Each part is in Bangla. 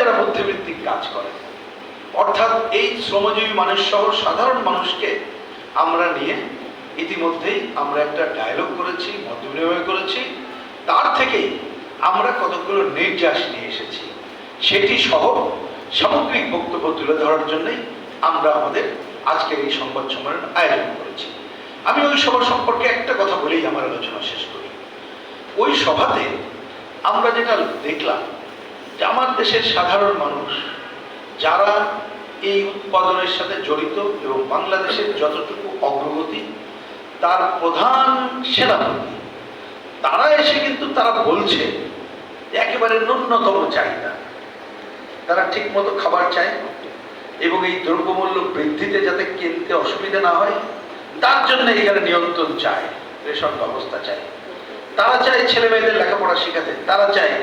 যারা বুদ্ধিবৃত্তিক কাজ করেন অর্থাৎ এই শ্রমজীবী মানুষ সহ সাধারণ মানুষকে আমরা নিয়ে ইতিমধ্যেই আমরা একটা ডায়লগ করেছি, মত বিনিময় করেছি। তার থেকেই আমরা কতগুলো নির্যাস নিয়ে এসেছি। সেটি সহ সামগ্রিক বক্তব্য তুলে ধরার জন্যই আমরা আমাদের আজকের এই সংবাদ সম্মেলন আয়োজন করেছি। আমি ওই সভা সম্পর্কে একটা কথা বলেই আমার আলোচনা শেষ করি। ওই সভাতে আমরা যেটা দেখলাম যে আমার দেশের সাধারণ মানুষ, যারা এই উৎপাদনের সাথে জড়িত এবং বাংলাদেশের যতটুকু অগ্রগতি, তার প্রধান সেনাপতি, তারা এসে কিন্তু তারা বলছে একেবারে ন্যূনতম চাহিদা। তারা ঠিকমতো খাবার চায় এবং এই দ্রব্যমূল্য বৃদ্ধিতে যাতে কিনতে অসুবিধা না হয়, তার জন্য এখানে নিয়ন্ত্রণ চায়, রেশন ব্যবস্থা চায়। তারা চায় ছেলে মেয়েদের লেখাপড়া শেখাতে, তারা চায়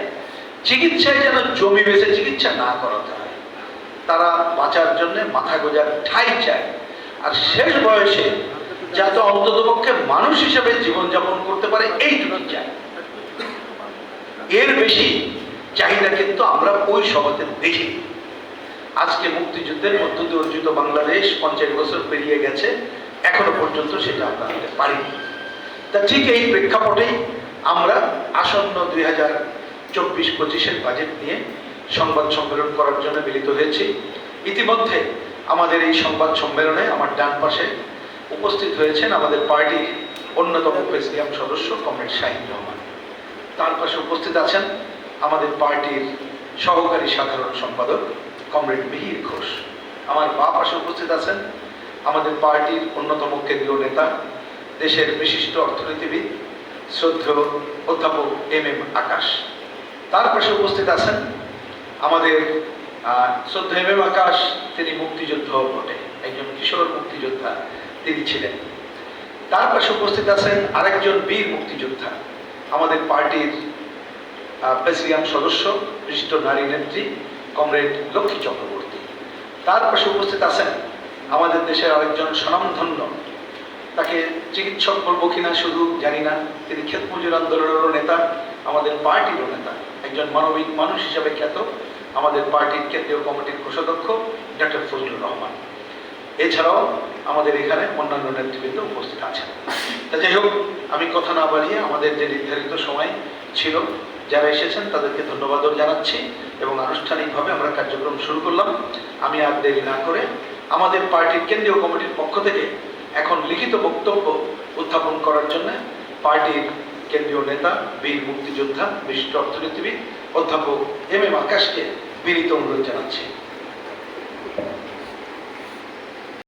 চিকিৎসায় যেন জমি বেঁচে চিকিৎসা না করাতে হয়। তারা বাঁচার জন্য মাথা গোজার ঠাই চায়। আর শেষ বয়সে যাতে অন্ততপক্ষে মানুষ হিসেবে জীবনযাপন করতে পারে এইটুকু চায়। এর বেশি চাহিদা কিন্তু আমরা ওই সভাতে দেখি। আজকে মুক্তিযুদ্ধের মধ্য দিয়ে অর্জিত বাংলাদেশ পঞ্চাশ বছর পেরিয়ে গেছে, এখনও পর্যন্ত সেটা আমরা আনতে পারিনি। তা ঠিক এই প্রেক্ষাপটেই আমরা আসন্ন দুই হাজার চব্বিশ পঁচিশের বাজেট নিয়ে সংবাদ সম্মেলন করার জন্য মিলিত হয়েছি। ইতিমধ্যে আমাদের এই সংবাদ সম্মেলনে আমার ডান পাশে উপস্থিত হয়েছেন আমাদের পার্টির অন্যতম প্রেসিডিয়াম সদস্য কমরেড শাহিন রহমান। তার পাশে উপস্থিত আছেন আমাদের পার্টির সহকারী সাধারণ সম্পাদক কমরেড মিহির ঘোষ। আমার বা পাশে উপস্থিত আছেন আমাদের পার্টির অন্যতম কেন্দ্রীয় নেতা, দেশের বিশিষ্ট অর্থনীতিবিদ, শ্রদ্ধেয় অধ্যাপক এম এম আকাশ। তার পাশে উপস্থিত আছেন আমাদের শ্রদ্ধা আকাশ, তিনি মুক্তিযোদ্ধ বটে। একজন কিশোর মুক্তিযোদ্ধা তিনি ছিলেন। তার পাশে উপস্থিত আছেন আরেকজন বীর মুক্তিযোদ্ধা, আমাদের পার্টির প্রেসিডিয়াম সদস্য, বিশিষ্ট নারী নেত্রী, কমরেড লক্ষ্মী চক্রবর্তী। তার পাশে উপস্থিত আছেন আমাদের দেশের আরেকজন স্বনামধন্য। তাকে চিকিৎসক বলব কিনা শুধু জানি না, তিনি ক্ষেত মজুর আন্দোলনেরও নেতা, আমাদের পার্টিরও নেতা। একজন মানবিক মানুষ হিসাবে খ্যাত আমাদের পার্টির কেন্দ্রীয় কমিটির কোষাধ্যক্ষ ডক্টর ফজলুর রহমান। এছাড়াও আমাদের এখানে অন্যান্য নেতৃবৃন্দ উপস্থিত আছেন। তা যাই হোক, আমি কথা না বাড়িয়ে আমাদের যে নির্ধারিত সময় ছিল, যারা এসেছেন তাদেরকে ধন্যবাদও জানাচ্ছি এবং আনুষ্ঠানিকভাবে আমরা কার্যক্রম শুরু করলাম। আমি আর দেরি না করে আমাদের পার্টির কেন্দ্রীয় কমিটির পক্ষ থেকে এখন লিখিত বক্তব্য উত্থাপন করার জন্য পার্টির কেন্দ্রীয় নেতা বীর মুক্তিযোদ্ধা বিশিষ্ট অর্থনীতিবিদ অধ্যাপক এম এম আকাশকে বিনীত অনুরোধ জানাচ্ছি।